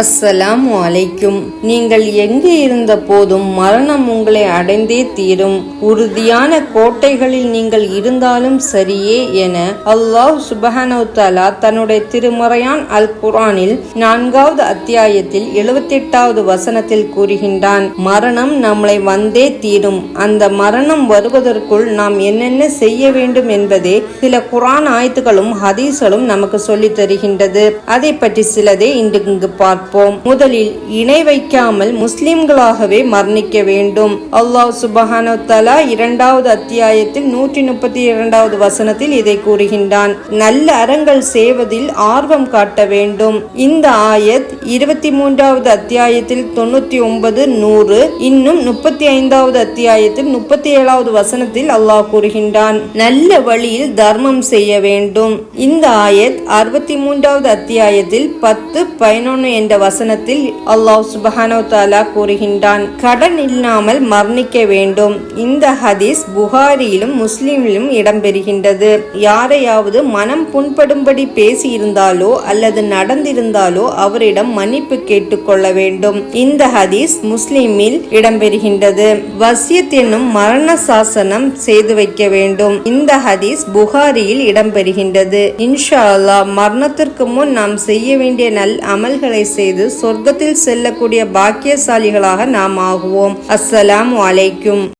அஸ்ஸலாமு அலைக்கும். நீங்கள் எங்கே இருந்த போதும் மரணம் உங்களை அடைந்தே தீரும். உறுதியான கோட்டைகளில் நீங்கள் இருந்தாலும் சரியே என அல்லாஹ் சுபஹானஹு தஆலா தன்னுடைய திருமறையான் அல் குர்ஆனில் நான்காவது அத்தியாயத்தில் எழுபத்தெட்டாவது வசனத்தில் கூறுகின்றான். மரணம் நம்மளை வந்தே தீரும். அந்த மரணம் வருவதற்குள் நாம் என்னென்ன செய்ய வேண்டும் என்பதே சில குரான் ஆயத்துகளும் ஹதீஸ்களும் நமக்கு சொல்லித் தருகின்றது. அதை பற்றி சிலதே இன்று இங்கு பார்ப்போம். முதலில் இணை வைக்காமல் முஸ்லிம்களாகவே மரணிக்க வேண்டும். அல்லாஹ் சுபஹானு தலா இரண்டாவது அத்தியாயத்தில் நூற்றி முப்பத்தி இரண்டாவது வசனத்தில் இதை கூறுகின்றான். நல்ல அறங்கள் செய்வதில் ஆர்வம் காட்ட வேண்டும். இந்த ஆயத் இருபத்தி மூன்றாவது அத்தியாயத்தில் தொண்ணூத்தி ஒன்பது நூறு இன்னும் முப்பத்தி ஐந்தாவது அத்தியாயத்தில் முப்பத்தி ஏழாவது வசனத்தில் அல்லாஹ் கூறுகின்றான். நல்ல வழியில் தர்மம் செய்ய வேண்டும். இந்த ஆயத் அறுபத்தி மூன்றாவது அத்தியாயத்தில் பத்து பதினொன்னு என்ற வசனத்தில் அல்லாஹ் சுபஹானோ தாலா கூறுகின்றான். கடன் இல்லாமல் மரணிக்க வேண்டும். இந்த ஹதீஸ் புகாரியிலும் முஸ்லிமிலும் இடம்பெறுகின்றது. யாரையாவது மனம் புண்படும்படி பேசியிருந்தாலோ அல்லது நடந்திருந்தாலோ அவரிடம் மன்னிப்பு கேட்டுக்கொள்ள வேண்டும். இந்த ஹதீஸ் முஸ்லிமில் இடம்பெறுகின்றது. வசியத் என்னும் மரண சாசனம் செய்து வைக்க வேண்டும். இந்த ஹதீஸ் புகாரியில் இடம்பெறுகின்றது. இன்ஷா அல்லாஹ் மரணத்திற்கு முன் நாம் செய்ய வேண்டிய நல் அமல்களை செய்து சொர்க்கத்தில் செல்லக்கூடிய பாக்கியசாலிகளாக நாம் ஆகுவோம். அஸ்ஸலாம் வலைக்கும்